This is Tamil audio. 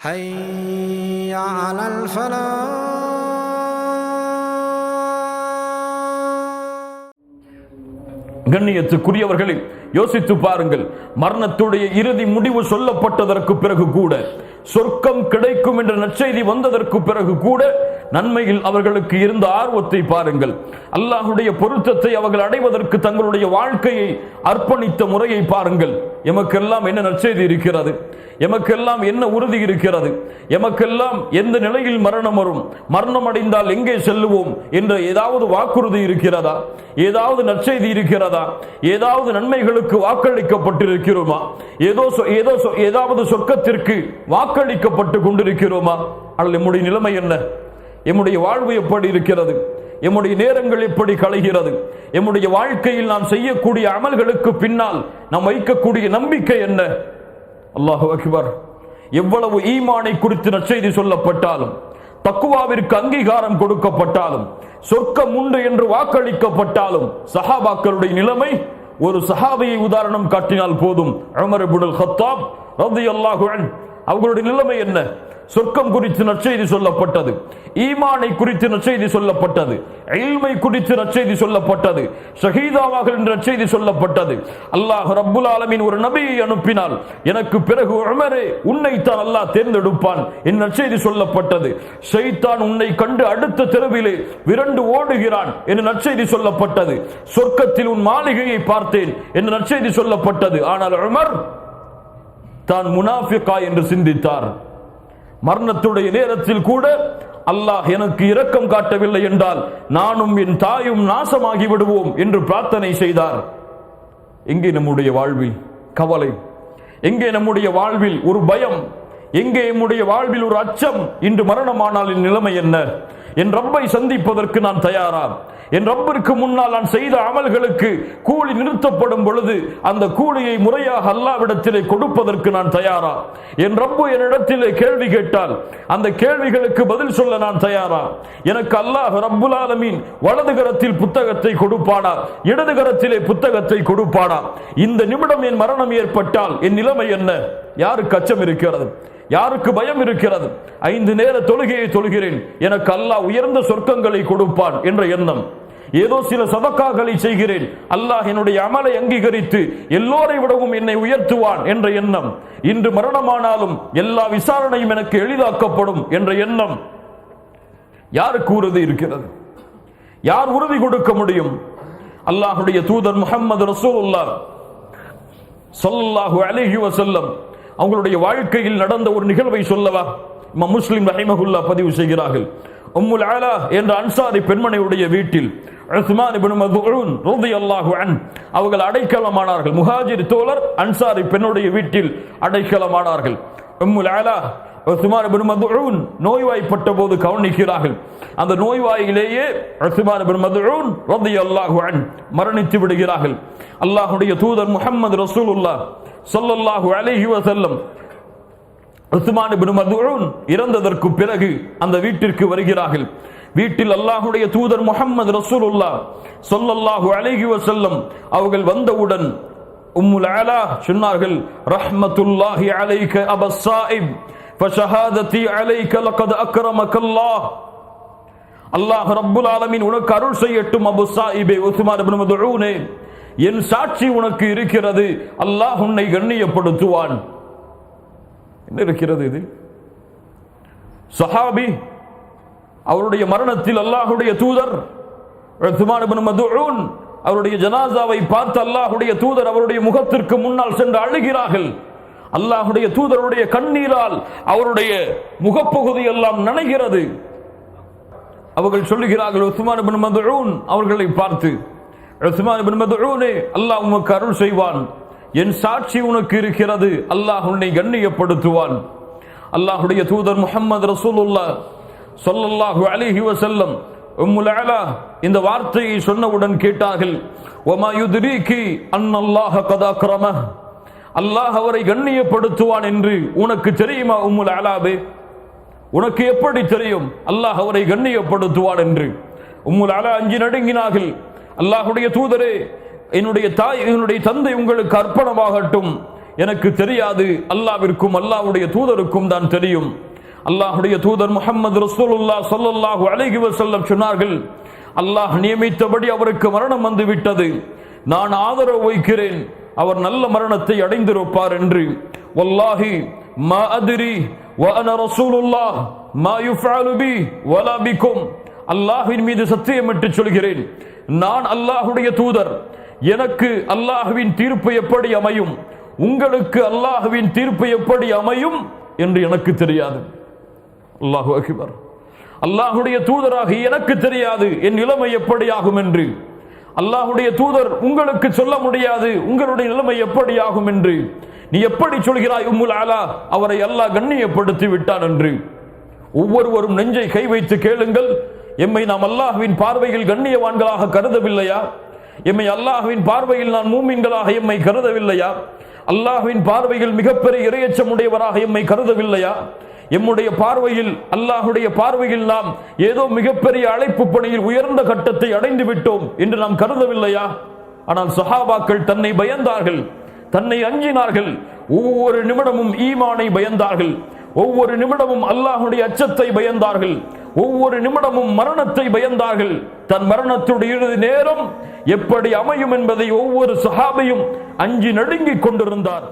حي على الفلاح கண்ணியத்துக்குரியவர்களே யோசித்து பாருங்கள் மரணத்துடைய இறுதி முடிவு சொல்லப்பட்டதற்கு பிறகு கூட சொர்க்கம் கிடைக்கும் என்ற நற்செய்தி வந்ததற்கு பிறகு கூட நன்மையில் அவர்களுக்கு இருந்த ஆர்வத்தை பாருங்கள். அல்லாஹுடைய பொருத்தத்தை அவர்கள் அடைவதற்கு தங்களுடைய வாழ்க்கையை அர்ப்பணித்த முறையை பாருங்கள். எமக்கெல்லாம் என்ன நற்செய்தி இருக்கிறது? எமக்கெல்லாம் என்ன உறுதி இருக்கிறது? எமக்கெல்லாம் எந்த நிலையில் மரணம் வரும்? மரணம் அடைந்தால் எங்கே செல்லுவோம்? என்ற ஏதாவது வாக்குறுதி இருக்கிறதா? ஏதாவது நற்செய்தி இருக்கிறதா? ஏதாவது நன்மைகளுக்கு வாக்களிக்கப்பட்டிருக்கிறோமா? ஏதோ சொ- ஏதோ சொ- ஏதாவது சொர்க்கத்திற்கு வாக்களிக்கப்பட்டு கொண்டிருக்கிறோமா? அல்ல நம்முடைய நிலைமை என்ன? எம்முடைய வாழ்வு எப்படி இருக்கிறது? எம்முடைய நேரங்கள் எப்படி களைகிறது எம்முடைய வாழ்க்கையில் நாம் செய்யக்கூடிய அமல்களுக்கு பின்னால் நாம் வைக்கக்கூடிய நம்பிக்கை என்ன? அல்லாஹு அக்பர். எவ்வளவு ஈமானை குறித்து நற்செய்தி சொல்லப்பட்டாலும் தக்குவாவிற்கு அங்கீகாரம் கொடுக்கப்பட்டாலும் சொர்க்கம் உண்டு என்று வாக்களிக்கப்பட்டாலும் சஹாபாக்களுடைய நிலைமை ஒரு சஹாபியை உதாரணம் காட்டினால் போதும். அமர் இப்னுல் ஹத்தாப் ரலியல்லாஹு அன்ஹு. அவர்களுடைய நிலைமை என்ன? சொர்க்கம் குறித்து நற்செய்தி சொல்லப்பட்டது. ஈமானை குறித்து நற்செய்தி சொல்லப்பட்டது. இல்மை குறித்து நற்செய்தி சொல்லப்பட்டது. ஷஹீதாவாக என்ற நற்செய்தி சொல்லப்பட்டது. அல்லாஹ் ரப்புல் ஆலமின் ஒரு நபியை அனுப்பினால் எனக்கு பிறகு உமரே உன்னைத்தான் அல்லாஹ் தேர்ந்தெடுப்பான் என் நற்செய்தி சொல்லப்பட்டது. ஷைத்தான் உன்னை கண்டு அடுத்த தெருவிலே விரண்டு ஓடுகிறான் என்று நற்செய்தி சொல்லப்பட்டது. சொர்க்கத்தில் உன் மாளிகையை பார்த்தேன் என்று நற்செய்தி சொல்லப்பட்டது. ஆனால் உமர் தான் முனாஃபிகா என்று சிந்தித்தார். மரணத்துடைய நேரத்தில் கூட அல்லாஹ் எனக்கு இரக்கம் காட்டவில்லை என்றால் நானும் என் தாயும் நாசமாகி விடுவோம் என்று பிரார்த்தனை செய்தார். எங்கே நம்முடைய வாழ்வில் கவலை? எங்கே நம்முடைய வாழ்வில் ஒரு பயம்? எங்கே நம்முடைய வாழ்வில் ஒரு அச்சம்? இன்று மரணமானால் நிலைமை என்ன? என் ரப்பை சந்திப்பதற்கு நான் தயாரா என் ரப்பிற்கு முன்னால் நான் செய்த அமல்களுக்கு கூலி நிறுத்தப்படும் பொழுது அந்த கூலியை முறையாக அல்லாவிடத்திலே கொடுப்பதற்கு நான் தயாரா என் ரப்பு என்னிடத்திலே கேள்வி கேட்டால் அந்த கேள்விகளுக்கு பதில் சொல்ல நான் தயாரா எனக்கு அல்லாஹ் ரப்புல் ஆலமீன் வலது கரத்தில் புத்தகத்தை கொடுப்பானா இடது கரத்திலே புத்தகத்தை கொடுப்பானா? இந்த நிமிடம் என் மரணம் ஏற்பட்டால் என் நிலைமை என்ன? யாருக்கு அச்சம் இருக்கிறது? யாருக்கு பயம் இருக்கிறது? ஐந்து நேர தொழுகையை தொழுகிறேன். எனக்கு அல்லாஹ் உயர்ந்த சொர்க்கங்களை கொடுப்பான் என்ற எண்ணம். ஏதோ சில சதக்காக்களை செய்கிறேன். அல்லாஹ் என்னுடைய அமலை அங்கீகரித்து எல்லோரை விடவும் என்னை உயர்த்துவான் என்ற எண்ணம். இன்று மரணமானாலும் எல்லா விசாரணையும் எனக்கு எளிதாக்கப்படும் என்ற எண்ணம். யாருக்கு உறுதி இருக்கிறது? யார் உறுதி கொடுக்க முடியும்? அல்லாஹுடைய தூதர் முகமது ரசூல் சொல்லாஹு அலிஹி வசல்லம் அவங்களுடைய வாழ்க்கையில் நடந்த ஒரு நிகழ்வை சொல்லவா? இமாம் முஸ்லிம் ரஹிமகுல்லா பதிவு செய்கிறார்கள். உம்முல் ஆலா என்ற அன்சாரி பெண்மணியுடைய வீட்டில் உஸ்மான் இப்னு மதுஊன் ரலியல்லாஹு அன் அவர்கள் அடைக்கலமானார்கள். முஹாஜிர் தோழர் அன்சாரி பெண்ணுடைய வீட்டில் அடைக்கலமானார்கள். உம்முல் ஆலா உஸ்மான் இப்னு மதுஊன் நோய்வாய்ப்பட்ட போது கவனிக்கிறார்கள். அந்த நோய்வாயிலேயே உஸ்மான் இப்னு மதுஊன் ரலியல்லாஹு அன் மரணித்து விடுகிறார்கள். அல்லாஹ்வுடைய தூதர் முஹம்மது ரசூலுல்லாஹ் சொல்லல்லாஹு அலைஹி வசல்லம் உஸ்மான் இப்னு மதுஊன் இறந்ததற்கு பிறகு அந்த வீட்டிற்கு வருகிறார்கள். வீட்டில் அல்லாஹுடைய தூதர் முகமது ரசூலுல்லா சொல்லல்லாஹு அலைஹி வசல்லம் அவர்கள் வந்தவுடன் உம்முல் அலா சொன்னார்கள் ரஹ்மத்துல்லாஹி அலைக அபஸ் ஃபஷஹாதத்தி அலைக லகத் அக்ரமக அல்லாஹ் அல்லாஹ் ரப்புல் ஆலமீன் உனக்கு அருள் செய்யட்டும் அபு சாஹிபே உஸ்மான் இப்னு மதுஊனே என் சாட்சி உனக்கு இருக்கிறது. அல்லாஹ் உன்னை கண்ணியப்படுத்துவான். என்ன இருக்கிறது இது சஹாபி அவருடைய மரணத்தில் அல்லாஹுடைய தூதர் அவருடைய ஜனாசாவை பார்த்து அல்லாஹுடைய தூதர் அவருடைய முகத்திற்கு முன்னால் சென்று அழுகிறார்கள். அல்லாஹுடைய தூதருடைய கண்ணீரால் அவருடைய முகப்பகுதி எல்லாம் நனைகிறது. அவர்கள் சொல்லுகிறார்கள் உஸ்மான் இப்னு மதுஊன் அவர்களை பார்த்து உஸ்மான் இப்னு அல்லாஹ் உமக்கு அருள் செய்வான். என் சாட்சி உனக்கு இருக்கிறது. அல்லாஹ் உன்னை கண்ணியப்படுத்துவான். அல்லாஹுடைய தூதர் முஹம்மது ரசூலுல்லா சொல்லல்லாஹு அலிஹி வசல்லம் உம்முல் அலா இந்த வார்த்தையை சொன்னவுடன் கேட்டார்கள் ஒமா யுத்ரீகி அன்னல்லாஹ கத் அக்ரமஹ்? அல்லாஹ் அவரை கண்ணியப்படுத்துவான் என்று உனக்கு தெரியுமா உம்முல் அலாபே உனக்கு எப்படி தெரியும்? அல்லாஹ் அவரை கண்ணியப்படுத்துவான் என்று. உம்முல் அலா அஞ்சு நடுங்கினார்கள் அல்லாஹுடைய தூதரே என்னுடைய தாய் என்னுடைய தந்தை உங்களுக்கு அர்ப்பணமாகட்டும். எனக்கு தெரியாது அல்லாவிற்கும் அல்லாஹுடைய தூதருக்கும் தான் தெரியும். அல்லாஹுடைய தூதர் முஹம்மது ரசூலுல்லாஹ் சொல்லல்லாஹு அழகி செல்லம் சொன்னார்கள் அல்லாஹ் நியமித்தபடி அவருக்கு மரணம் வந்து விட்டது. நான் ஆதரவு வைக்கிறேன். அவர் நல்ல மரணத்தை அடைந்திருப்பார் என்று. வல்லாஹி மா அதிரி வ அன ரசூலுல்லாஹ் மா யுஃபாலு பி வலா பிக்கும். அல்லாஹுவின் மீது சத்தியமிட்டு சொல்கிறேன். நான் அல்லாஹுடைய தூதர். எனக்கு அல்லாஹுவின் தீர்ப்பு எப்படி அமையும்? உங்களுக்கு அல்லாஹுவின் தீர்ப்பு எப்படி அமையும் என்று எனக்கு தெரியாது. அல்லாஹு அகிபர். அல்லாஹுடைய தூதராக எனக்கு தெரியாது. என் நிலைமை எப்படி ஆகும் என்று. அல்லாஹுடைய தூதர் உங்களுக்கு சொல்ல முடியாது. உங்களுடைய நிலைமை எப்படி ஆகும் என்று. நீ எப்படி சொல்கிறாய் உம்முல் ஆலா அவரை அல்லாஹ் கண்ணியப்படுத்தி விட்டான் என்று. ஒவ்வொருவரும் நெஞ்சை கை வைத்து கேளுங்கள். எம்மை நாம் அல்லாஹுவின் பார்வையில் கண்ணியவான்களாக கருதவில்லையா? எம்மை அல்லாஹுவின் பார்வையில் நான் மூமின்களாக எம்மை கருதவில்லையா? அல்லாஹுவின் பார்வையில் மிகப்பெரிய இரையச்சமுடையவராக எம்மை கருதவில்லையா? எம்முடைய பார்வையில் அல்லாஹுடைய பார்வையில் நாம் ஏதோ மிகப்பெரிய அழைப்பு பணியில் உயர்ந்த கட்டத்தை அடைந்து விட்டோம் என்று நாம் கருதவில்லையா? ஆனால் சஹாபாக்கள் தன்னை பயந்தார்கள் தன்னை அஞ்சினார்கள் ஒவ்வொரு நிமிடமும் ஈமானை பயந்தார்கள் ஒவ்வொரு நிமிடமும் அல்லாஹுடைய அச்சத்தை பயந்தார்கள். ஒவ்வொரு நிமிடமும் மரணத்தை பயந்தார்கள். தன் மரணத்துடைய இறுதி நேரம் எப்படி அமையும் என்பதை ஒவ்வொரு சஹாபையும் அஞ்சி நடுங்கிக் கொண்டிருந்தார்.